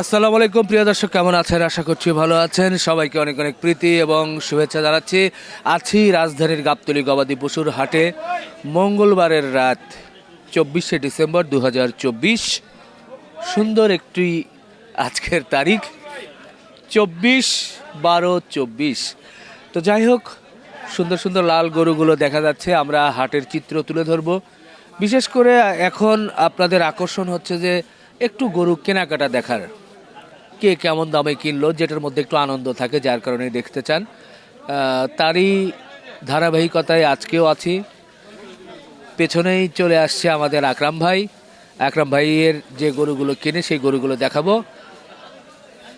আসসালামু আলাইকুম প্রিয় দর্শক কেমন আছেন? আশা করছি ভালো আছেন। সবাইকে অনেক অনেক প্রীতি এবং শুভেচ্ছা জানাচ্ছি। আছি রাজধানীর গাবতলী গবাদি পশুর হাটে। মঙ্গলবারের রাত চব্বিশে ডিসেম্বর দু হাজার চব্বিশ। সুন্দর একটি আজকের তারিখ চব্বিশ বারো চব্বিশ। তো যাই হোক, সুন্দর সুন্দর লাল গরুগুলো দেখা যাচ্ছে, আমরা হাটের চিত্র তুলে ধরব। বিশেষ করে এখন আপনাদের আকর্ষণ হচ্ছে যে একটু গরু কেনাকাটা দেখার। কে কেমন দামে কিনলো, যেটার মধ্যে একটু আনন্দ থাকে, যার কারণে দেখতে চান। তারই ধারাবাহিকতায় আজকেও আছি। পেছনেই চলে আসছে আমাদের আকরাম ভাই। আকরাম ভাইয়ের যে গরুগুলো কিনে, সেই গরুগুলো দেখাবো।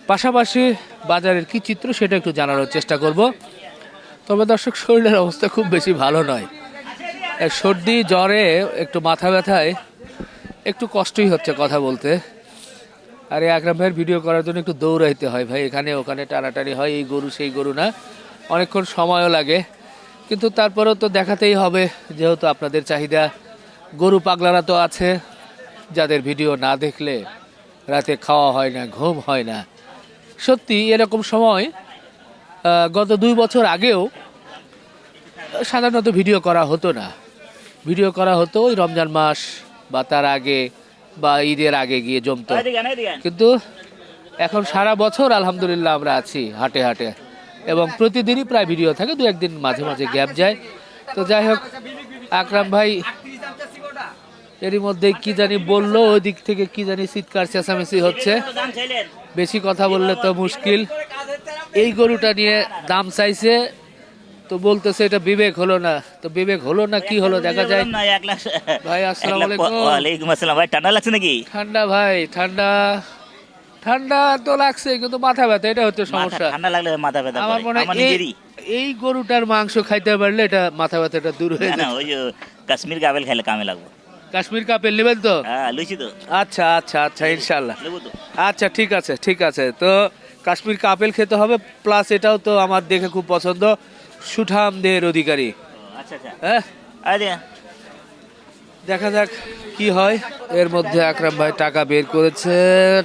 পাশাপাশি বাজারের কি চিত্র সেটা একটু জানানোর চেষ্টা করব। তবে দর্শক, শরীরের অবস্থা খুব বেশি ভালো নয়। সর্দি, জ্বরে একটু মাথা ব্যথায়, একটু কষ্টই হচ্ছে কথা বলতে। আর আকরাম ভাইয়ের ভিডিও করার জন্য একটু দৌড়াইতে হয় ভাই। এখানে ওখানে টানাটানি হয়, এই গরু সেই গরু না। অনেকক্ষণ সময়ও লাগে। কিন্তু তারপরেও তো দেখাতেই হবে, যেহেতু আপনাদের চাহিদা। গরু পাগলারা তো আছে, যাদের ভিডিও না দেখলে রাতে খাওয়া হয় না, ঘুম হয় না। সত্যি এরকম সময় গত দুই বছর আগেও সাধারণত ভিডিও করা হতো না। ভিডিও করা হতো ওই রমজান মাস বা তার আগে বা ঈদের আগে গিয়ে জমতো। কিন্তু এখন সারা বছর আলহামদুলিল্লাহ আমরা আছি হাটে হাটে। এবং প্রতিদিনই প্রায় ভিডিও থাকে দু একদিন মাঝে মাঝে গ্যাপ যায়। তো যাই হোক আকরাম ভাই এরই মধ্যে কি জানি বলল ওই দিক থেকে কি জানি চিৎকার চেঁচামেচি হচ্ছে। বেশি কথা বললে তো মুশকিল। এই গরুটা নিয়ে দাম চাইছে তো বলতেছে এটা বিবেক হলো না। তো বিবেক হলো না কি হলো দেখা যায় ভাই, আসসালামু আলাইকুম। ওয়ালাইকুম আসসালাম। ভাই, ঠান্ডা লাগছে নাকি? ঠান্ডা ভাই ঠান্ডা। ঠান্ডা তো লাগছে কিন্তু মাথা ব্যথা এটা হচ্ছে সমস্যা। ঠান্ডা লাগলে মাথা ব্যথা আমার মনে হয় এই- গরুটার মাংস খাইতে পারলে এটা মাথা ব্যথাটা দূর হয়ে না, না, যায় ওই কাশ্মীর গাবেল খাইলে কামে লাগবো। কাশ্মীর কাপের নেবেন তো? হ্যাঁ তো। আচ্ছা আচ্ছা আচ্ছা ইনশাল্লাহ আচ্ছা ঠিক আছে ঠিক আছে। তো কাশ্মীর কাপেল খেতে হবে প্লাস এটাও তো আমার দেখে খুব পছন্দ সুঠাম দেহের অধিকারী আচ্ছা আচ্ছা। হ্যাঁ? দেখা যাক কি হয়। এর মধ্যে আকরাম ভাই টাকা বের করেছে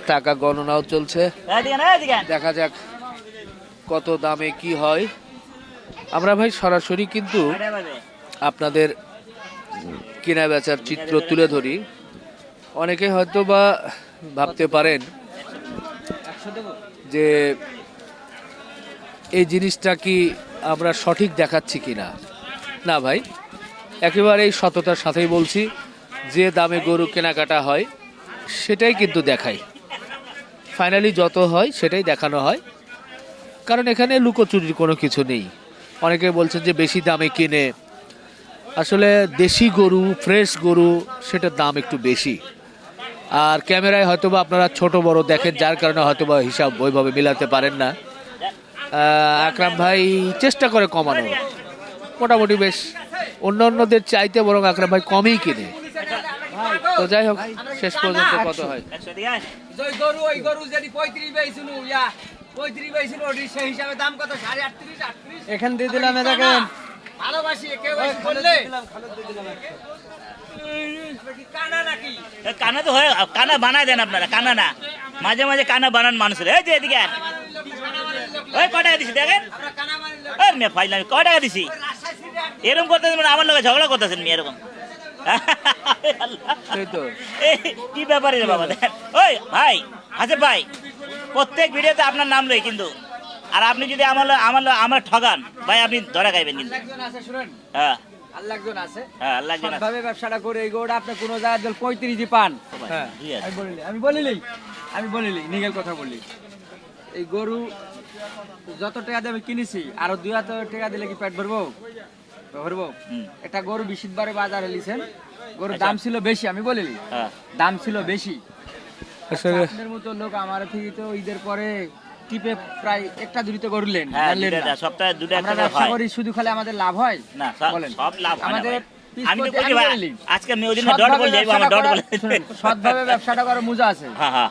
টাকা গণনাও চলছে। দেখা যাক কত দামে কি হয়। আমরা ভাই সরাসরি কিন্তু আপনাদের কেনা বেচার চিত্র তুলে ধরি। অনেকে হয়তো বা ভাবতে পারেন যে এই জিনিসটা কি আমরা সঠিক দেখাচ্ছি কিনা। না ভাই একেবারে এই সততার সাথেই বলছি, যে দামে গরু কেনাকাটা হয়, সেটাই কিন্তু দেখাই। ফাইনালি যত হয়, সেটাই দেখানো হয়। কারণ এখানে লুকোচুরির কোনো কিছু নেই। অনেকে বলছেন যে বেশি দামে কিনে আসলে দেশি গরু ফ্রেশ গরু সেটার দাম একটু বেশি। আর ক্যামেরায় হয়তোবা আপনারা ছোট বড় দেখেন যার কারণে হয়তোবা হিসাব ওইভাবে মিলাতে পারেন না। আকরাম ভাই চেষ্টা করে কমানোর। মোটামুটি বেশ। অন্য অন্যদের চাইতে বরং আকরাম ভাই কমই কিনে। তো যাই হোক শেষ পর্যন্ত কত হয়? এখান দিয়ে দিলাম এটাকে ভালোবাসি এসে বললে? কানা নাকি? এ, কানা তো হয় কানা বানায় দেন আপনারা কানা না। মাঝে মাঝে কানা বানান মানুষের। এই যে এদিকে ওই কয় টাকা দিছি দেখেন? আমরা কানা ওই মেয়ে ফাইলাম কয় টাকা দিছি? এরকম করতেছেন মানে আমার লোক ঝগড়া করতেছেন মেয়ে এরকম। কি ব্যাপারে বাবা ওই ভাই হাসিফ ভাই প্রত্যেক ভিডিওতে আপনার নাম লই কিন্তু। আর আপনি যদি আমার আমার আমার ঠগান ভাই আপনি ধরা খাইবেন কিন্তু। একজন আছে শুনেন? হ্যাঁ। আল্লাহ একজন আছে। হ্যাঁ ব্যবসাটা করে এই গরুটা আপনি কোনো জায়গায় পঁয়ত্রিশ পান। হ্যাঁ আমি বলিলি আমি বলিলি কথা বললি এই গরু যত টাকা দিয়ে আমি কিনেছি আরও দুই হাজার টাকা দিলে কি পেট ভরবো? ভরবো? একটা গরু বাজারে লিছেন। গরুর আচ্ছা। দাম ছিল বেশি আমি বলিলি। হ্যাঁ। দাম ছিল বেশি। আপনাদের মতো লোক আমার থেকে তো ঈদের পরে টিপে প্রায় একটা দুটো গরুলেন হ্যাঁ। সপ্তাহে দুটা আমরা ব্যবসা করি শুধু খালি আমাদের লাভ হয় না সব- বলেন সব লাভ আমাদের আমি তো প্রতি- কইছি আমি ভাই বলি। আজকে আমি ওই দিন ডট বল যাইবো আমার ডট বল সৎভাবে ব্যবসাটা করে মুজা আছে।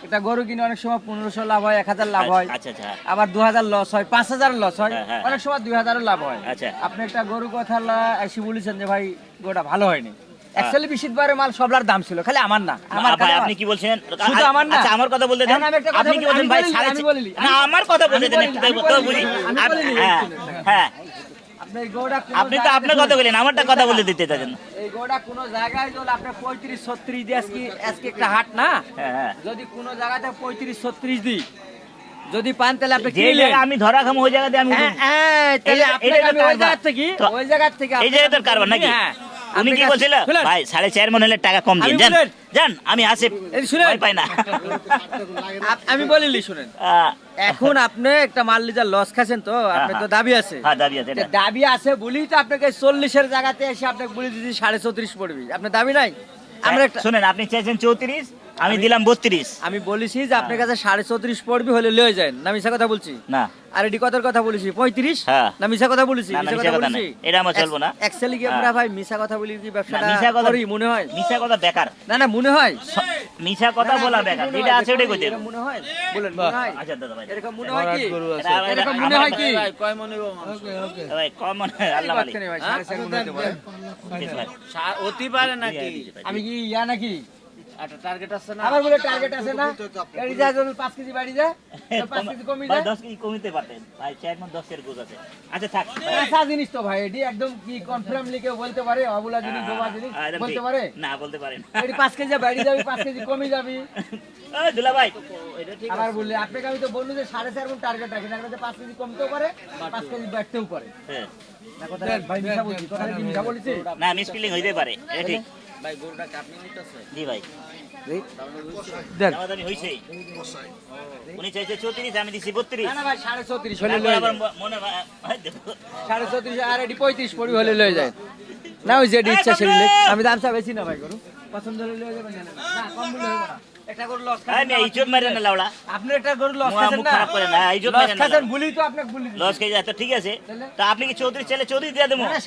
এটা গরু কিনে অনেক সময় পনেরোশো লাভ হয় এক হাজার লাভ হয় আচ্ছা আচ্ছা আবার দু হাজার লস হয় পাঁচ হাজার লস হয় হ্যাঁ, হ্যাঁ। অনেক সময় দুই হাজারও লাভ হয় আচ্ছা। আপনি একটা গরু কথা এসে বলেছেন যে ভাই গোটা ভালো হয়নি অ্যাকচুয়ালি বিশিতবারের মাল সবলার দাম ছিল খালি আমার না। আমার ভাই আপনি কি বলছেন? শুধু আমার না। আচ্ছা আমার কথা বলতে দেন। কথা আপনি কি বলছেন ভাই সাড়ে না আমার কথা বলতে দেন একটু তো বুঝি বলিনি, হ্যাঁ হ্যাঁ। আপনি আপনি তো আপনার কথা বলেন আমারটা কথা বলতে দিতে চাচ্ছেন এই গরুটা কোনো জায়গায় যদি আপনি পঁয়ত্রিশ ছত্রিশ দিয়ে আজকে আজকে একটা হাট না হ্যাঁ হ্যাঁ। যদি কোনো জায়গাতে পঁয়ত্রিশ ছত্রিশ দিই যদি পান তাহলে আপনি আমি ধরা খাম ওই জায়গাতে আমি হ্যাঁ, হ্যাঁ, তাহলে আমি ওই জায়গা থেকে ওই জায়গা থেকে এই আমি কারবার নাকি? হ্যাঁ, উনি আপনি কি বলছিল ভাই সাড়ে চার মনে হলে টাকা কম দিন। জান জান আমি আসে ভয় পাই না। আমি বলিলি শুনেন। এখন আপনি একটা মাল লিজার লস খাচ্ছেন তো আপনার তো হ্যাঁ। দাবি আছে। হ্যাঁ দাবি আছে দাবি আছে বলি তো আপনাকে চল্লিশের জায়গাতে এসে আপনাকে বলে দিচ্ছি সাড়ে চৌত্রিশ পড়বি। আপনার দাবি নাই? আমরা একটা শুনেন আপনি চাইছেন চৌত্রিশ আমি দিলাম বত্রিশ। আমি বলেছি যে আপনার কাছে সাড়ে চৌত্রিশ পড়বি হলে লয়ে যায় না মিশা কথা বলছি? না। আর এটি কথার কথা বলেছি। পঁয়ত্রিশ? হ্যাঁ। না মিশা কথা বলেছি না, না, মিছা কথা নাই। এটা আমার চলবো না। অ্যাকচুয়ালি কি আমরা হ্যাঁ। ভাই মিশা কথা বলি কি ব্যবসাটা মিছা কথা করি মনে হয়? মিশা কথা বেকার। না না মনে হয়। মিশা কথা বলা বেকার। হয়, যেটা আছে ওটাই কইতে। মনে হয় বলেন মনে হয়। আচ্ছা দাদা ভাই। এরকম মনে হয় কি? এটা- এরকম মনে হয় কি? ভাই কম মনে হয়, আল্লাহ মালিক। নেই ভাই, সাড়ে চার মনে হতে পারে। ঠিক ভাই। অতি পারে নাকি। আমি কি ইয়া নাকি? একটা টার্গেট আছে না? আবার বলে টার্গেট আছে না? গাড়ি যায় যদি পাঁচ কেজি বাড়ি তো পাঁচ কেজি কমে যায় দশ কেজি কমিতে পারতেন ভাই মন দশ কেজি আছে। আচ্ছা থাক ভাই। জিনিস তো ভাই এটি একদম কি কনফার্মলি কেউ বলতে পারে? অবুলা জিনিস ডোবা জিনিস বলতে পারে? না বলতে পারেন এটি পাঁচ কেজি বাড়ি যাবি পাঁচ কেজি কমে যাবি। ওই দুলা ভাই। এটা ঠিক আবার বললে আপনাকে আমি তো বলল যে সাড়ে চার গুণ টার্গেট রাখি না পাঁচ কেজি কমতেও পারে পাঁচ কেজি বাড়তেও পারে। হ্যাঁ। না কথা ভাই মিশা বলছি কথা কি মিশা বলেছি? না মিসফিলিং হইতে পারে এটা ঠিক। ভাই গরুটা কাটনি নিতেছে জি ভাই। দেন। দামাদামি হইছে উনি চাইছে চৌত্রিশ আমি দিছি বত্রিশ। না না ভাই সাড়ে চৌত্রিশ হলে তারপর লয়ে মনে ভাই দেবো। সাড়ে চৌত্রিশ আর এটি পঁয়ত্রিশ পড়ি হলে লয়ে যায়। না ওই ইচ্ছা সেটি আমি দাম চা বেশি না ভাই গরু। পছন্দ হলে লয়ে যাবেন না, না, না। না কম বলে না। একটা গরু লস ভাই, আমি ইজ্জত মারি না লাউড়া আপনি একটা গরু লস মুয়া না? খারাপ করে না, ইজ্জত লস না খাচ্ছেন লাও। তো আপনাকে ভুলি লস খেয়ে যায় তো ঠিক আছে? তা আপনি কি দিয়ে দেবো? না,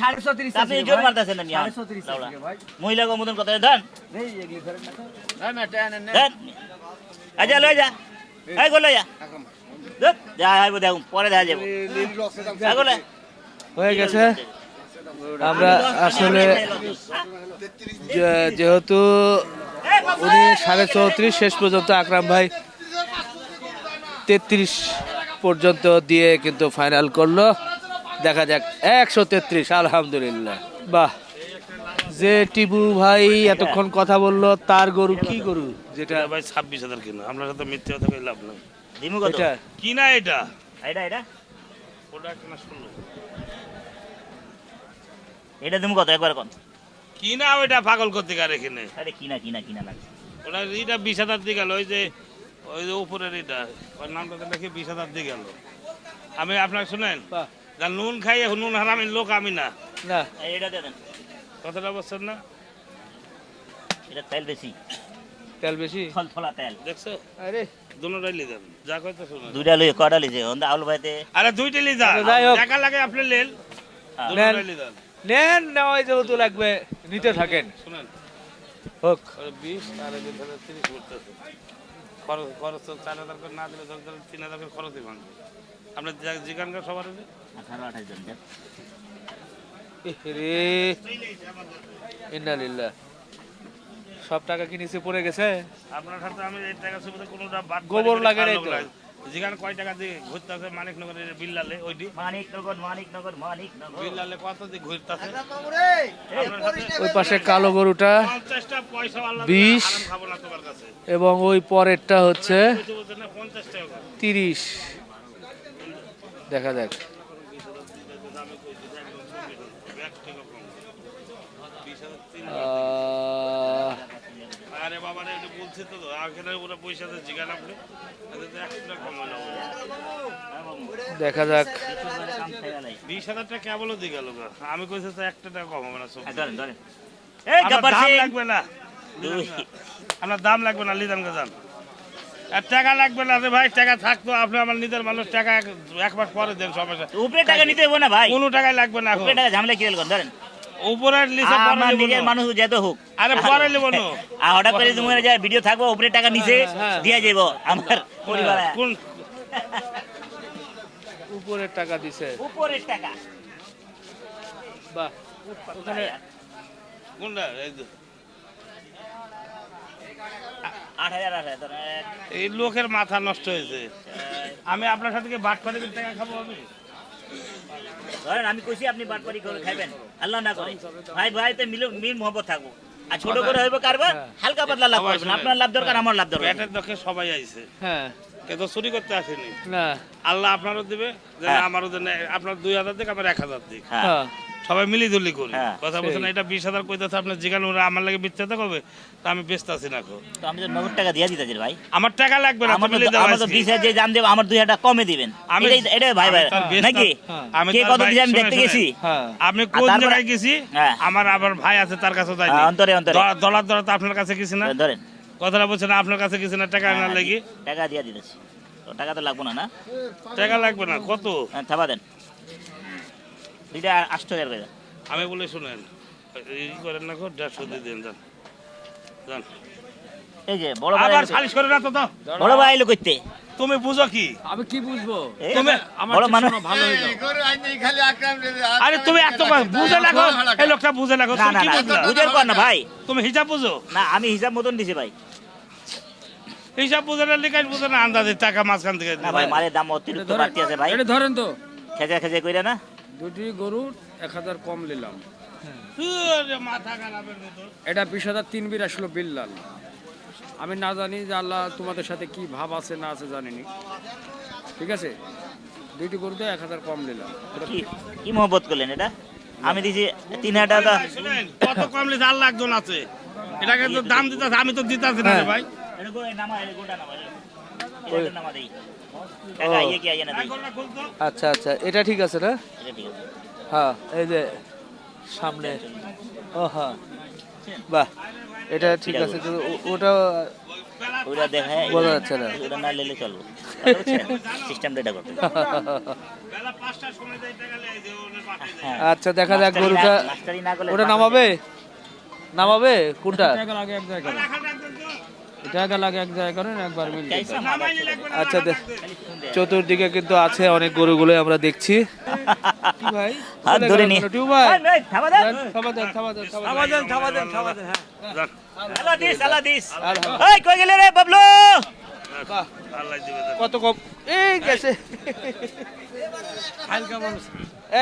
আপনি ইজ্জত। মারতেছেন না লাউড়া মহিলা মতন কথা দেন। নেই এগুলি ধরেন না তো। না। না দেন আচ্ছা লই যা। এই গো লই যা। দেখ, যা আইবো দেখো পরে দেখা যাব। আগো হয়ে গেছে। আমরা আসলে যেহেতু উনি সাড়ে চৌত্রিশ শেষ পর্যন্ত আকরাম ভাই তেত্রিশ পর্যন্ত দিয়ে কিন্তু ফাইনাল করল। দেখা যাক একশো তেত্রিশ আলহামদুলিল্লাহ। বাহ। যে টিবু ভাই এতক্ষণ কথা বলল তার গরু কি গরু? যেটা ভাই ছাব্বিশ হাজার কিনা আপনার সাথে মিথ্যে কথা কই লাভ নাই। এটা কিনা এটা? এটা এটা? ওটা কিনা শুনলো এটা দিমু কত? একবার কত কিনা ওইটা পাগল করতে গার এখানে। আরে কিনা কিনা কিনা লাগছে। ওটা এটা বিশ হাজার দিয়ে গেল ওই যে ওই যে উপরের এটা ওর নামটা দেখি বিশ হাজার দিয়ে গেল। আমি আপনাকে শুনেন যা নুন খাই নুন হারামের লোক আমি না। না। এটা দেন। কথাটা বলছেন না? এটা তেল বেশি। তেল বেশি? তেল। দেখছ? আরে। যা কইতে দুইটা লই কয়টা লিছে onda আউল ভাইতে। আরে দুইটা লিদা আচ্ছা, টাকা লাগে আপনি লেন। হ্যাঁ। দুটাই লিদেন নেন নেওয়াই যেহেতু লাগবে নিতে থাকেন। শুনেন। হোক। বিশ আর তিরিশ করতেছে খরচ খরচ তো চার হাজার করে না দিলে ধরে ধরে তিন হাজার করে খরচই ভাঙবে। আপনার জিগানকার সবার? আঠারো আঠাশ জন দেন। রে। ইন্নালিল্লাহ। সব টাকা কি নিচে পড়ে গেছে? আপনার সাথে আমি এই টাকা সুবিধা কোনোটা গোবর লাগে নাই তো। যেখানে কয় টাকা দিয়ে ঘুরতে আছে মানিকনগরের বিল্লালে ওইটি? মানিকনগর মানিকনগর মানিকনগর। বিল্লালে কত দিয়ে ঘুরতে আছে ওই পাশে কালো গরুটা পঞ্চাশটা পয়সা বিশ। আরাম খাব না তোমার কাছে। এবং ওই পরেরটা হচ্ছে তিরিশ। দেখা যাক। বিশ হাজার তিন আহ, আরে বাবা রে এটা বলছি তো আখের ওরা পয়সা টাকা কম হলো দেখা যাক। বিশ হাজার টাকা কেবলও দিয়ে গেল আমি কইছি তো একটা টাকা কম হবে না সব হ্যাঁ, এই দাম লাগবে না। আপনার দাম লাগবে না লিদান গাজান। আর টাকা লাগবে না রে ভাই টাকা থাকতো আপনি আমার নিজের মানুষ টাকা এক- মাস পরে দেন সমস্যা। উপরে টাকা নিতে হইব না ভাই। কোনো টাকাই লাগবে না এখন। উপরে টাকা ঝামেলা কি ধরেন। উপরের লিসে আমার নিজের মানুষ যেতে হোক। আরে পরে লিবো না। হঠাৎ করে তুমি যায় ভিডিও থাকব উপরে টাকা নিচে। দিয়ে আমার পরিবার। কোন উপরের টাকা দিছে? উপরের টাকা। বাহ ওখানে কোনটা? এই লোকের মাথা নষ্ট হয়েছে। আমি আপনার সাথে বাট পানি টাকা খাব আমি? ধরেন আমি কইছি আপনি বাটপারি করে খাইবেন। আল্লাহ না করে। ভাই ভাই তো মিল মিল মহব্বত থাকব আর ছোট করে হইব কারবার হালকা পাতলা লাভ সবাই করবেন। আপনার লাভ দরকার আমার লাভ দরকার। পেটের দখে সবাই আইছে। হ্যাঁ। কিন্তু চুরি করতে আসেনি। না। আল্লাহ আপনারও দিবে হ্যাঁ। আমারও যেন আপনার দুই হাজার দিক আমার এক হাজার দিক। হ্যাঁ। সবাই মিলিদুলি করি। হ্যাঁ, কথা বলছেন এটা বিশ হাজার কইতেছে আপনার যেখানে ওরা আমার লাগে বিচ্ছেদ করবে তা আমি ব্যস্ত আছি না তো আমি তো নগদ টাকা দিয়ে দিতেছি ভাই। আমার টাকা লাগবে না আমার তো তো। বিশ হাজার যে দাম দেবো আমার দুই হাজার কমে দিবেন। আমি- এটাই ভাই ভাই। আমি নাকি? হ্যাঁ। আমি কে কত আমি দেখতে গেছি? হ্যাঁ। আপনি কোন জায়গায় গেছি। আমার আবার ভাই আছে তার কাছে যাই অন্তরে, অন্তরে। দলার দলাতে আপনার কাছে গেছি না? ধরেন। কথাটা বলছেন আপনার কাছে গেছি না টাকা আনার লাগি? টাকা দিয়ে দিতেছি। টাকা তো লাগবো না না? টাকা লাগবে না কত? হ্যাঁ, থাবা দেন। দুইটা আষ্ট হাজার করে আমি বলে শুনেন এই করেন না দেড়শো দিয়ে দিন যান। যান। এই যে বড় ভাই আবার সালিশ করে না তো দাও বড় ভাই এলো করতে তুমি বুঝো কি? আমি কি বুঝব? তুমি আমার মানুষ ভালো হয়ে যাও। আরে তুমি এত বুঝে লাগো এই লোকটা বুঝে লাগো না তুমি না কি বুঝলা? বুঝের কর না ভাই। তুমি হিসাব বুঝো? না আমি হিসাব মতন দিছি ভাই। হিসাব বুঝে না লিখাই বুঝে না আন্দাজে টাকা মাঝখান থেকে না ভাই মালের দাম অতিরিক্ত বাড়তি আছে ভাই। এটা ধরেন তো। খেজা খেজা কইরা না। দুটি গরুর এক হাজার কম নিলাম। আরে মাথা খারাপের মতো। এটা বিশ হাজার তিন বির আসলো বিল্লাল। আমি না জানি যে আল্লাহ তোমাদের সাথে কি ভাব আছে না আছে জানিনি। ঠিক আছে? দুইটি গরুতে এক হাজার কম নিলাম। কি কি মহব্বত করলেন এটা? আমি দিছি তিন হাজার টাকা। কত কম লিখে আল্লাহ একজন আছে। এটাকে তো দাম দিতেছে আমি তো দিতেছি না রে ভাই। এটা গো- নামা, এটা গোটা নামা, ইয়ে। আচ্ছা আচ্ছা এটা ঠিক আছে না এটা ঠিক আছে। হ্যাঁ এই যে সামনে ও হ্যাঁ বাহ এটা ঠিক আছে কিন্তু ওটা ওইটা দেখায়, বোঝা যাচ্ছে না। ওইটা না নিলে চলবো। সিস্টেমটা এটা করতে। হ্যাঁ। আচ্ছা দেখা যাক গরুটা ওটা নামাবে নামাবে কোনটা টাকা লাগে এক জায়গায় করেন একবার মিল। আচ্ছা। চতুর্দিকে কিন্তু আছে অনেক গরুগুলো আমরা দেখছি। ভাই হাত ধরে। কত কম। এই গেছে।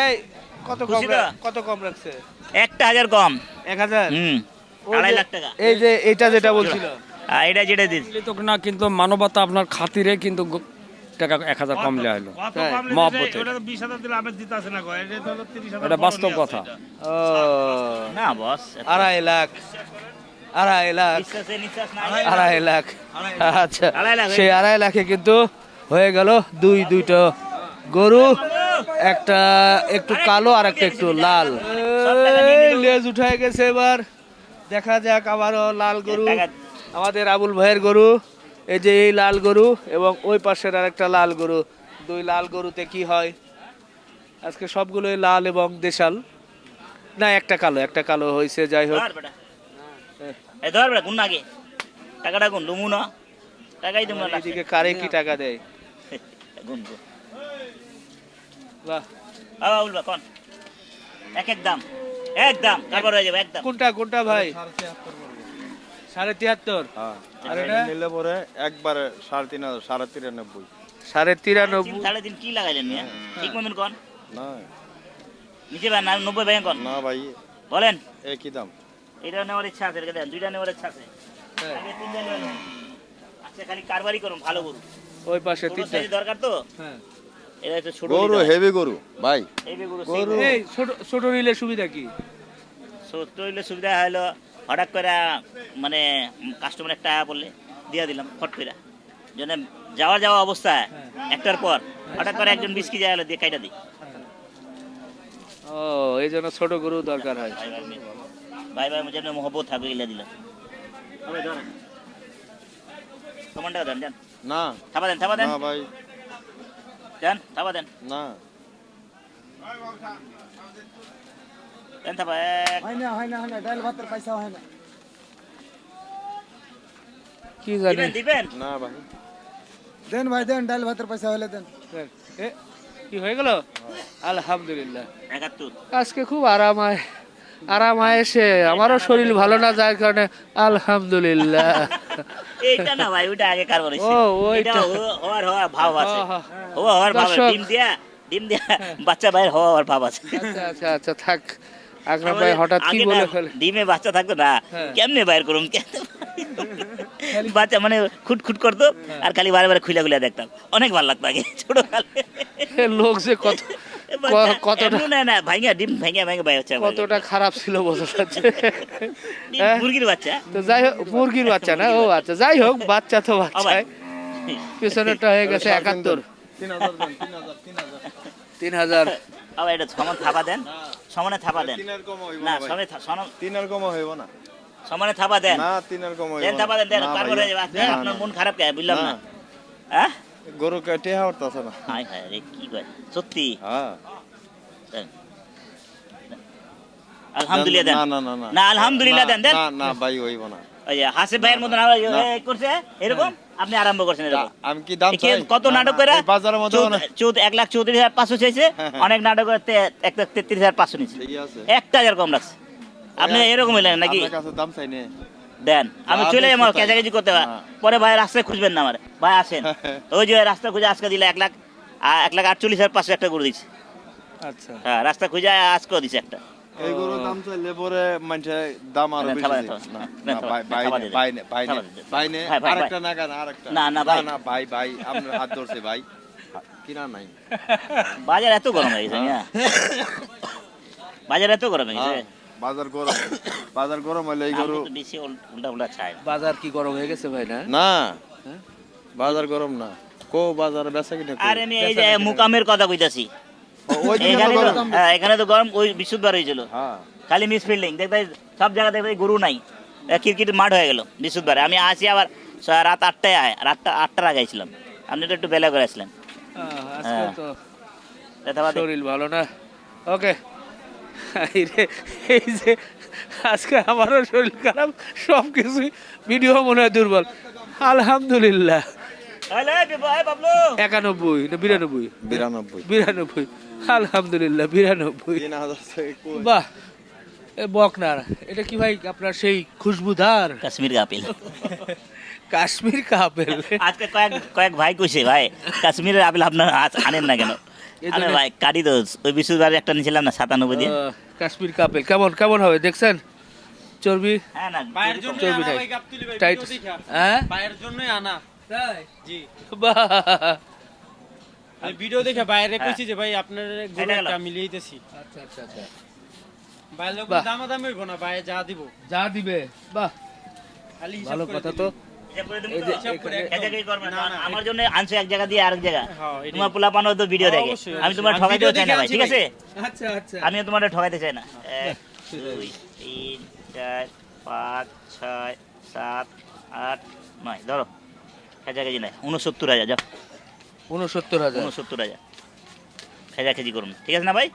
এই কত কম কত কম রাখছে? একটা হাজার কম। এক হাজার? হুম আড়াই লাখ টাকা। এই যে এটা যেটা বলছিল এটা যেটা দিস তো না কিন্তু মানবতা আপনার খাতিরে কিন্তু টাকা এক হাজার কম লেওয়া হলো। হ্যাঁ, মহব্বতে। ওটা তো 20,000 দিলে আমি দিতাছি না গো, এটা তো হলো 30,000 এটা বড় বাস্তব কথা। ও না বস আড়াই লাখ আড়াই লাখ আড়াই লাখ। আচ্ছা সেই আড়াই লাখে কিন্তু হয়ে গেল দুই দুইটা গরু একটা একটু কালো আর একটা একটু লাল। লেজ উঠায় গেছে এবার। দেখা যাক আবারও লাল গরু। আমাদের আবুল ভাইয়ের গরু এই যে এই লাল গরু এবং ওই পাশের আর একটা লাল গরু। দুই লাল গরুতে কি হয়? আজকে সবগুলোই লাল এবং দেশাল। না একটা কালো একটা কালো হয়েছে যাই হোক। টাকাটা গুন লুমু না। টাকাই এদিকে কারে কি টাকা দেয়? গুন বাহ। কোন। এক এক দাম। এক দাম তারপর হয়ে যাবে একদম কোনটা কোনটা ভাই? সাড়ে তিয়াত্তর। আর এটা? নিলে পরে একবারে সাড়ে তিন হাজার সাড়ে তিরানব্বই। সাড়ে তিরানব্বই। সাড়ে তিন কি লাগাইলেন মিয়া? ঠিক মতন কোন। না নিচে ভাই না নব্বই ভাই কোন। না ভাই। বলেন। একই দাম? এটা নেওয়ার ইচ্ছা আছে দেন দুইটা নেওয়ার ইচ্ছা আছে। হ্যাঁ। আগে তিনটা নেওয়ার আচ্ছা খালি কারবারই করুন ভালো ওই পাশে তিনটা। দরকার তো? হ্যাঁ। এটা গরু হেভি গরু ভাই। গরু গরু। সেই এই ছোট ছোট নিলে সুবিধা কি? ছোট হইলে সুবিধা হলো হঠাৎ করে মানে কাস্টমারের টাকা পড়লে দিয়ে দিলাম ফট করে। জন্য যাওয়া যাওয়া অবস্থায় একটার পর। হঠাৎ করে একজন বিস্কি যায় দিয়ে কাইটা দিই। ও এই জন্য ছোট গরু দরকার হয়। ভাই ভাই যেন মহব্বত থাকবে ইলা দিলাম টাকা দেন যান না। থাবা দেন থাবা দেন। না ভাই। যান থাবা দেন। না। দেন থাপা এক হয় না হয় না হয় না ডাল ভাতের পয়সা হয় না কি জানি দিবেন দিবেন না ভাই দেন ভাই দেন ডাল ভাতের পয়সা হলে দেন এ, কি হয়ে গেল আলহামদুলিল্লাহ আজকে খুব আরাম আয় আরাম এসে আমারও শরীর ভালো না যার কারণে আলহামদুলিল্লাহ এইটা না ভাই ওইটা আগে কার বলেছি ও, ওইটা। হওয়ার হওয়ার ভাব আছে হ্যাঁ, হওয়ার ভাব ডিম দিয়া ডিম দিয়া বাচ্চা ভাইয়ের হওয়ার ভাব আছে আচ্ছা আচ্ছা আচ্ছা থাক আকরাম ভাই হঠাৎ কি বলে ফেলে? ডিমে বাচ্চা থাকতো না। হ্যাঁ। কেমনে বাইর করুম? বাচ্চা মানে খুট খুট করতো হ্যাঁ। আর খালি বারে বারে খুলে খুলে দেখতাম। অনেক ভালো লাগতো আগে ছোট লোক যে কত কতটা না না ভাইঙ্গা ডিম ভাইঙ্গা ভাইঙ্গা বাইর হচ্ছে কতটা খারাপ ছিল বোঝা যাচ্ছে হ্যাঁ? মুরগির বাচ্চা। তো যাই হোক মুরগির বাচ্চা না ও আচ্ছা যাই হোক বাচ্চা তো পিছনেরটা হয়ে গেছে একাত্তর। তিন হাজার দেন তিন হাজার তিন হাজার। তিন হাজার। আবার এটা সমান থাপা দেন। সমানে থাপা দেন। না সমানে তিনের কম হইব না। সমানে থাপা দেন। না তিনের কম হইব দেন থাপা দেন দেন না, আপনার মন খারাপ কে? বুঝলাম না। হ্যাঁ? গরু কেটে হরতাছে না। হাই হাই রে কি কয়? সত্যি? হ্যাঁ। দেন। আলহামদুলিল্লাহ দেন। না না না। না আলহামদুলিল্লাহ দেন, দেন। না না ভাই হইব না। হাসিফ ভাইয়ের মতন আবার না। এ করছে? এরকম? আপনি আরম্ভ করছেন এরকম। আমি কি দাম চাই? কত নাটক করে? বাজারের মধ্যে অনেক চৌদ লাখ চৌত্রিশ হাজার পাঁচশো চাইছে। অনেক নাটক করে তে- লাখ তেত্রিশ হাজার পাঁচশো নিচ্ছে ঠিকই আছে। একটা হাজার কম রাখছে। আপনি এরকম হইলেন নাকি? আপনার কাছে দাম চাই নে দেন আমি চলে বেশি যাব কেজাকেজি করতে হয়। পরে ভাই রাস্তায় খুঁজবেন না আমার। ভাই আসেন। ওই যে রাস্তা খুঁজে আজকে দিলে এক লাখ এক লাখ আটচল্লিশ হাজার পাঁচশো একটা করে দিচ্ছে আচ্ছা। হ্যাঁ রাস্তা খুঁজে আজকেও দিচ্ছে একটা। এই গরু দাম চাইলে পরে মানুষে দাম আরও বেশি থাবা দিবে। দেন, না না, না থাবা ভাই ভাই থাবা নে, দেন। ভাই ভাই নে, থাবা দেন। ভাই নে, ভাই, ভাই, আরেকটা না কেন আরেকটা। না, না, ভাই। না ভাই ভাই আপনার হাত ধরছে ভাই। কিনা নাই। বাজার এত গরম হয়ে গেছে বাজার এত গরম হয়ে গেছে। হ্যাঁ, বাজার গরম। বাজার গরম হলে এই গরু বেশি উল্টা উল্টা চাই বাজার কি গরম হয়ে গেছে ভাই না? না। হ্যাঁ? বাজার গরম না। কো বাজার বেচা কিনে? আর আমি এই যে মুকামের কথা কইতাছি। এখানে তো তো গরম। হ্যাঁ, এখানে তো গরম ওই বিশুদ্ধবার হয়েছিল হ্যাঁ। খালি মিস ফিল্ডিং দেখবে সব জায়গা দেখবে গরু নাই। ক্রিকেট মাঠ হয়ে গেল বিশুদ্ধবারে আমি আসি আবার রাত আটটায় আয় রাতটা আটটার আগে আইছিলাম। আপনি তো একটু বেলা করে আসলেন। হ্যাঁ। শরীর ভালো না। ওকে। এই যে আজকে আমারও শরীর খারাপ সব কিছুই ভিডিও মনে হয় দুর্বল। আলহামদুলিল্লাহ। একানব্বই না বিরানব্বই? বিরানব্বই। বিরানব্বই। আলহামদুলিল্লাহ বিরানব্বই? বাহ এ বকনার এটা কি ভাই আপনার সেই খুশবুদার? Kashmir apple Kashmir couple. আজকে কয়েক কয়েক ভাই কইছে ভাই কাশ্মীরের আপেল আপনার আজ আনেন না কেন? আরে ভাই কাটি তো ওই বিশুদ্ধবারে একটা নিয়েছিলাম না সাতানব্বই দিয়ে। কাশ্মীর কাপেল। কেমন কেমন হবে? দেখছেন? চর্বি? হ্যাঁ না চর্বি টাইট হ্যাঁ? পায়ের জন্যই আনা। জি। বাহ। আমি ভিডিও দেখে বাইরে হ্যাঁ। কইছি যে ভাই আপনার। একটা মিলিয়েতেছি আচ্ছা আচ্ছা আচ্ছা। বাইরে লোক বাহ। দামা হইব না বাইরে যা দিব। যা দিবে বাহ। ভালো কথা তো। হিসাব করে দিবি এই তো? যে হিসাব করে এখানে- একদম। এটাকেই করবেন না, না, আমার জন্য আনছো এক জায়গা দিয়ে আরেক জায়গা। হ্যাঁ, তোমার পোলা তো ভিডিও দেখে। আমি তোমার আমি ঠকাইতেও চাই না ভাই ঠিক আছে? আচ্ছা আচ্ছা। আমিও তোমার ঠকাইতে চাই না। এক দুই তিন চার পাঁচ ছয় সাত আট নয়। ধরো। কেজি নাই। উনসত্তর হাজার যাও। উনসত্তর হাজার। উনসত্তর হাজার। খেজা খেজি করুন। ঠিক আছে না ভাই?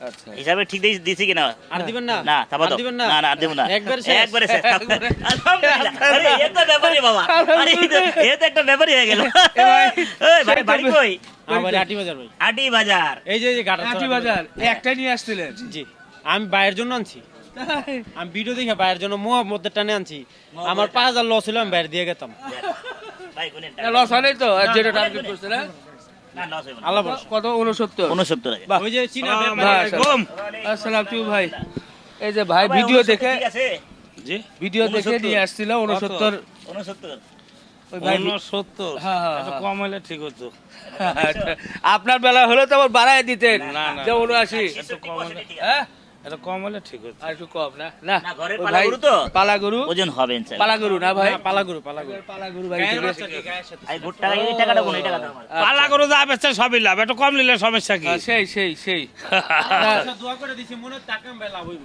আচ্ছা। হিসাবে ঠিক দিছি কিনা? আর দিবেন না? না তারপর দিবেন না? না না আর দেবো না। একবার শেষ। একবারে শেষ। আলহামদুলিল্লাহ। আরে, এ তো ব্যাপারই বাবা। আরে, এ তো- একটা ব্যাপারই হয়ে গেল। এই, ভাই বাড়ি কই? আমার আটি বাজার ভাই। আটি বাজার। এই যে যে গাটা আটি বাজার। একটা নিয়ে আসছিলেন? জি আমি বাইরের জন্য আনছি। আমি ভিডিও দেখে বাইরের জন্য মোহাম্মদের টানে আনছি। আমার পাঁচ হাজার লস হলো আমি বাইরে দিয়ে গেতাম। কোনে লস হয় তো আর যেটা টার্গেট করছে না? না লস হবে না। কত উনসত্তর উনসত্তর ওই যে চীনা আসসালাম। আসসালাম টু ভাই। এই যে ভাই ভিডিও দেখে জি? ভিডিও দেখে নিয়ে আসছিল উনসত্তর উনসত্তর সত্তর হ্যাঁ, হ্যাঁ, হ্যাঁ। কম হলে ঠিক হতো। আচ্ছা, আপনার বেলা হলে তো আবার বাড়ায় দিতেন। যে উনআশি। হ্যাঁ? এটা কম হলে ঠিক হতো আর একটু কম না? না। ঘরের পালা গরু তো? পালা গরু ওজন হবে ইনশাআল্লাহ। পালা গরু না ভাই পালা গরু ভাই আছে। বাচ্চা কি, গায়ের সাথে। এই ভুট্টা এই টাকাটা কোন এই টাকাটা পালা করে যা বেচছে সবই লাভ একটু কম নিলে সমস্যা কি? সেই সেই সেই। আচ্ছা, দোয়া করে দিছি মনে টাকা ভাই লাভ হইব।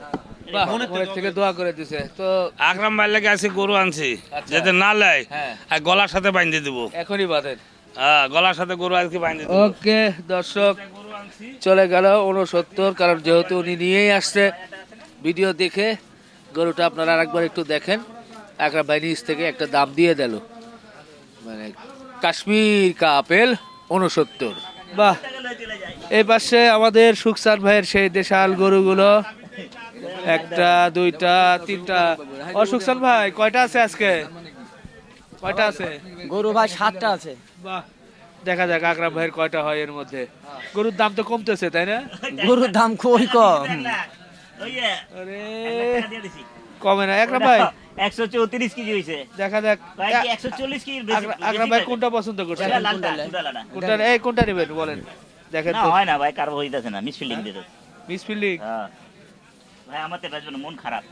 বাহ, মনের থেকে দোয়া করে দিছে। তো আকরাম ভাই লাগে আছি গরু আনছি আচ্ছা। যাতে না লেয় হ্যাঁ। আর গলার সাথে বাইন্ধে দিব। এখনই বাঁধেন। হ্যাঁ গলার সাথে গরু আজকে বাইন্ধে ওকে, দর্শক, চলে গেল উনসত্তর কারণ যেহেতু উনি নিয়েই আসছে, ভিডিও দেখে গরুটা আপনারা আরেকবার একটু দেখেন। একরা ভাই নিচ থেকে একটা দাম দিয়ে দিল। মানে কাশ্মীর কা আপেল উনসত্তর বাহ, এই পাশে আমাদের সুখসান ভাইয়ের সেই দেশাল গরুগুলো। একটা, দুইটা, তিনটা। ও সুখসান ভাই, কয়টা আছে আজকে? কয়টা আছে? গরু ভাই সাতটা আছে। বাহ দেখা যাক আকরাম ভাইয়ের কয়টা হয় এর মধ্যে। গরুর দাম তো কমতেছে তাই না? গরুর দাম খুবই কম। কমে না। একরাম ভাই? একশো চৌত্রিশ কেজি হয়েছে। দেখা যাক। একশো চল্লিশ কেজি আকরাম ভাই কোনটা পছন্দ করছে। কোনটা এই কোনটা নেবেন বলেন। দেখেন না হয় না ভাই কারও হইতেছে না মিস ফিল্ডিং দিতে মিস ফিল্ডিং হ্যাঁ। ভাই আমার তো মন খারাপ।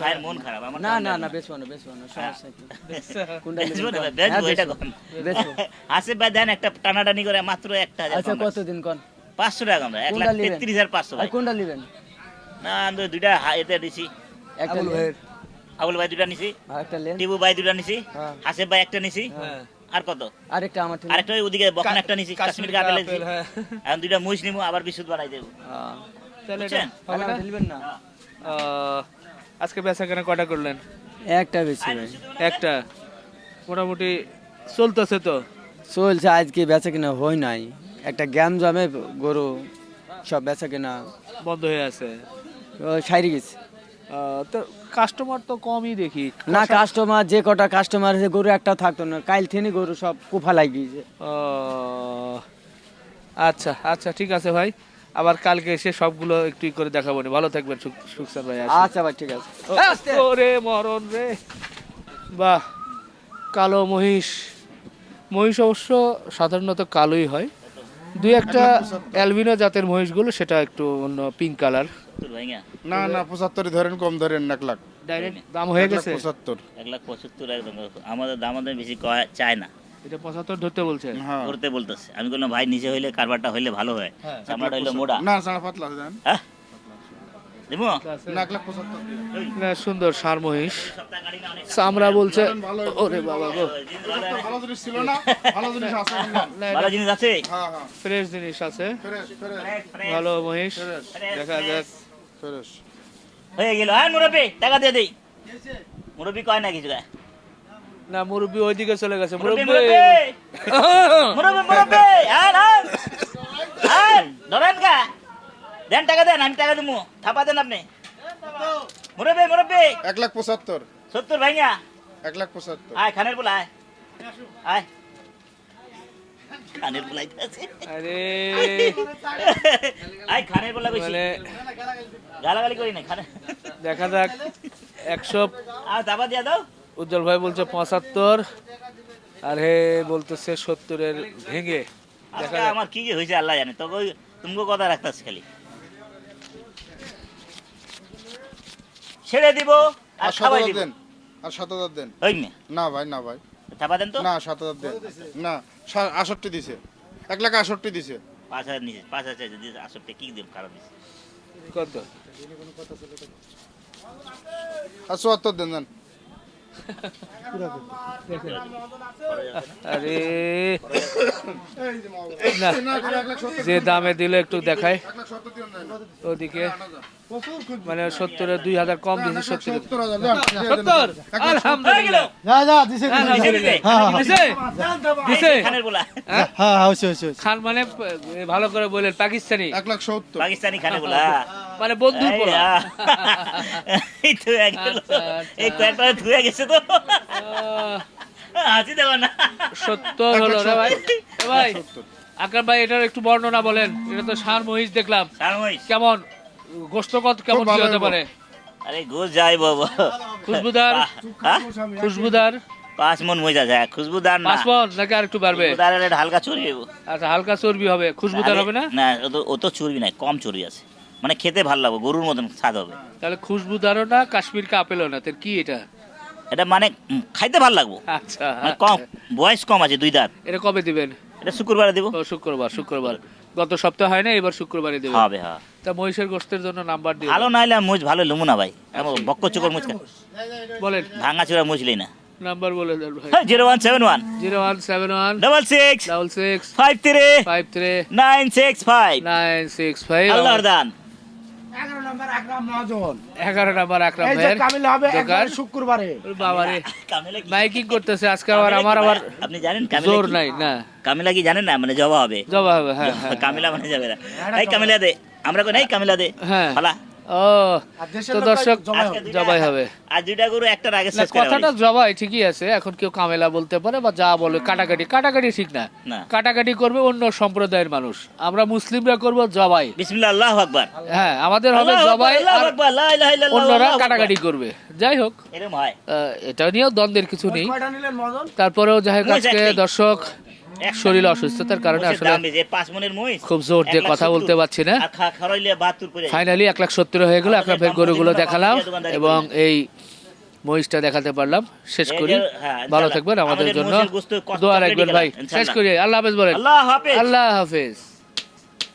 ভাইয়ের মন খারাপ আমার না না না খারাপ। বেচবো না বেচবো সমস্যা কি কোনটা বেচবো না নেবেন ভাই, কোন? বেচবো, হ্যাঁ, এটা কোন? বেচবো। আসিফ ভাই দেন একটা টানাটানি করে মাত্র একটা আচ্ছা কতদিন কোন? পাঁচশো টাকা আমরা এক লাখ তেত্রিশ হাজার পাঁচশো কোনটা নেবেন? না দুইটা এতে নিছি। একটা আবুল ভাই দুটা নিছি। আর টিবু ভাই দুটা নিছি। হ্যাঁ। আসিফ ভাই একটা নিছি। হ্যাঁ। আর কত? আরেকটা আমার আরেকটা ওদিকে বকনা একটা নিছি কাশ্মীর কাপেল হ্যাঁ। এখন দুইটা মুইশ নিবো আবার বিশুদ্ধ বানাই দেবো। তাহলে এটা না? আজকে বেচা কেনা কয়টা করলেন? একটা বেশি ভাই। একটা? মোটামুটি চলতেছে তো? চলছে আজকে বেচা কিনা হয় নাই। একটা গ্যাম জমে গরু সব বেচা কিনা বন্ধ হয়ে আছে। সাইরে গেছে। তো কাস্টমার তো কমই দেখি। না কাস্টমার যে কটা কাস্টমার আছে গরু একটা থাকতো না। কাইল থেকে গরু সব কুফা লাগিয়েছে। আচ্ছা আচ্ছা ঠিক আছে ভাই। আবার কালকে এসে সবগুলো একটু করে দেখাবো নি। ভালো থাকবেন সুখ- সুখসান ভাই আচ্ছা ভাই ঠিক আছে। ও রে মরণ রে। বাহ কালো মহিষ। মহিষ অবশ্য সাধারণত কালোই হয়। দুই একটা অ্যালবিনো জাতের মহিষগুলো সেটা একটু অন্য পিঙ্ক কালার না না পঁচাত্তরই ধরেন কম ধরেন এক লাখ। ডাইরেক্ট দাম হয়ে গেছে? পঁচাত্তর। এক লাখ পঁচাত্তর একদম। আমাদের দাম আমাদের বেশি কয়- চায় না। এটা পঁচাত্তর ধরতে বলছে। হ্যাঁ। বলতেছে। আমি বললাম ভাই নিচে হইলে কারবারটা হইলে ভালো হয়। চামড়াটা হইলে মোটা না সাড়ে পাতলা দেন হ্যাঁ। দেবো না এক লাখ পঁচাত্তর। না সুন্দর সার মহিষ সপ্তাহ গাড়ি না অনেক চামড়া বলছে ওরে বাবা গো। ভালো জিনিস ছিল না? ভালো জিনিস আছে ভালো জিনিস আছে? হ্যাঁ হ্যাঁ। ফ্রেশ জিনিস আছে। Fresh fresh. ভালো মহিষ। দেখা যাক। ফ্রেশ। হয়ে গেল। হ্যাঁ মুরব্বী টাকা দিয়ে দেই। মুরব্বী কয় না কিছু গায়ে না মুরব্বি ওইদিকে চলে গেছে মুরব্বী মুরব্বি। মুরব্বী! হ্যাঁ হ্যাঁ ধরেন কা! দেন টাকা দেন আমি টাকা দেবো থাপা দেন আপনি। মুরব্বী মুরব্বী! এক লাখ পঁচাত্তর। সত্তর ভাইয়া। এক লাখ পঁচাত্তর। আয় খানের বলা আয়। আয়। খানের আরে। আয় খানের বলা কইছি। গালাগালি করি না খানে দেখা যাক একশো আর দাবা দিয়া দাও। উজ্জ্বল ভাই বলছে পঁচাত্তর আর হে বলতেছে সত্তরের ভেঙে। আমার কি হয়েছে আল্লাহ জানে তবে ওই তুমি কথা রাখতেছ খালি। ছেড়ে দিব আর সাত দিব। দেন আর সাত হাজার দেন। ওই না? ভাই না ভাই। থাপা দেন তো? না সাত হাজার দেন। না আষট্টি দিছে। এক লাখ আষট্টি দিছে। পাঁচ হাজার নিচে পাঁচ হাজার চাইছে দিয়েছে আসলে কি দিব খারাপ দিছে? কত? আর চুয়াত্তর দেন দেন। আরে। যে দামে দিলে একটু দেখায় ওদিকে। মানে সত্তরের দুই হাজার কম দিয়েছে সত্তর সত্তর। হাজার দেন সত্তর আলহামদুলিল্লাহ। যা যা দিছে দিছে, দিছে। দিছে? দিছে? খানের বলা হ্যাঁ হ্যাঁ হচ্ছে খান মানে ভালো করে বললেন পাকিস্তানি। এক লাখ সত্তর। পাকিস্তানি খানে বলা মানে বন্ধুর পোলা এই গেল। আচ্ছা, এই কয়েকটা ধুয়ে গেছে তো। হাসি দেবো না। সত্তর হলো রে ভাই। ভাই আকরাম ভাই এটার একটু বর্ণনা বলেন। এটা তো সার মহিষ দেখলাম। কেমন? গোস্ত কত কেমন কি হতে পারে? আরে গোস যাই বাবা। খুশবুদার? হ্যাঁ? খুশবুদার? পাঁচ মন মজা যায় খুশবুদার না। পাঁচ মন? নাকি আর একটু বাড়বে? খুশবুদারের একটা হালকা চর্বি হইবো। আচ্ছা হালকা চর্বি হবে। খুশবুদার হবে না? না ও তো ও তো চর্বি নাই কম চর্বি আছে। মানে খেতে ভালো লাগবে গরুর মতন স্বাদ হবে। তাহলে খুশবুদারও না কাশ্মীর কা আপেলও না তোর কি এটা? এটা মানে খাইতে ভালো লাগবো। আচ্ছা। মানে কম বয়স কম আছে দুই দাঁত। এটা কবে দিবেন? এটা শুক্রবারে দেবো। শুক্রবার শুক্রবার। গত সপ্তাহ হয় না এবার শুক্রবারে দেবেন? হবে হ্যাঁ তা মহিষের গোস্তের জন্য নাম্বার দিয়ে ভালো নাইলে মুজ ভালো লুমু না ভাই। বক্ক চোখর মুজ বলেন। ভাঙা চোরা মুজলি না। নাম্বার বলে দেন ভাই। Zero one seven one. Zero one seven one. Double six. Double six. Five three. Five three. Nine six five. Nine six five. আল্লাহর দান। এগারো নম্বর আকরাম মহাজন। এগারো নাম্বার আকরাম ভাইয়ের কামিল হবে দোকান। শুক্রবারে। বাবারে কামিলা কি- করতেছে আজকে আবার আমার আবার আপনি জানেন কামিলা জোর কি? নাই না। কামিলা কি জানেন না? মানে জবা হবে। জবা হবে হ্যাঁ হ্যাঁ। কামিলা মানে যাবে না। এই কামিলা দে আমরা কই নাই কামিলা দে। হ্যাঁ। ও তো দর্শক জবাই হবে। দুইটা- জবাই হবে। আর দুইটা গরু একটার আগে শেষ কথাটা জবাই ঠিকই আছে এখন কেউ কামেলা বলতে পারে বা যা বলে কাটাকাটি কাটাকাটি ঠিক না। কাটাকাটি করবে অন্য সম্প্রদায়ের মানুষ। আমরা মুসলিমরা করব জবাই। বিসমিল্লাহ আল্লাহু আকবার। হ্যাঁ আমাদের হবে জবাই আর অন্যরা কাটাকাটি করবে। যাই হোক এটা নিয়েও দ্বন্দ্বের কিছু নেই। তারপরেও যাই হোক আজকে দর্শক। শরীর অসুস্থতার কারণে আসলে খুব জোর দিয়ে কথা। বলতে পারছি না। ফাইনালি এক লাখ সত্তর হয়ে গেল আপনাদের গরুগুলো দেখালাম এবং। এই মহিষটা দেখাতে পারলাম। শেষ করি। হ্যাঁ, ভালো থাকবেন আমাদের জন্য। দোয়া রাখবেন ভাই। শেষ করি। আল্লাহ হাফেজ বলেন। আল্লাহ হাফেজ। আল্লাহ হাফেজ।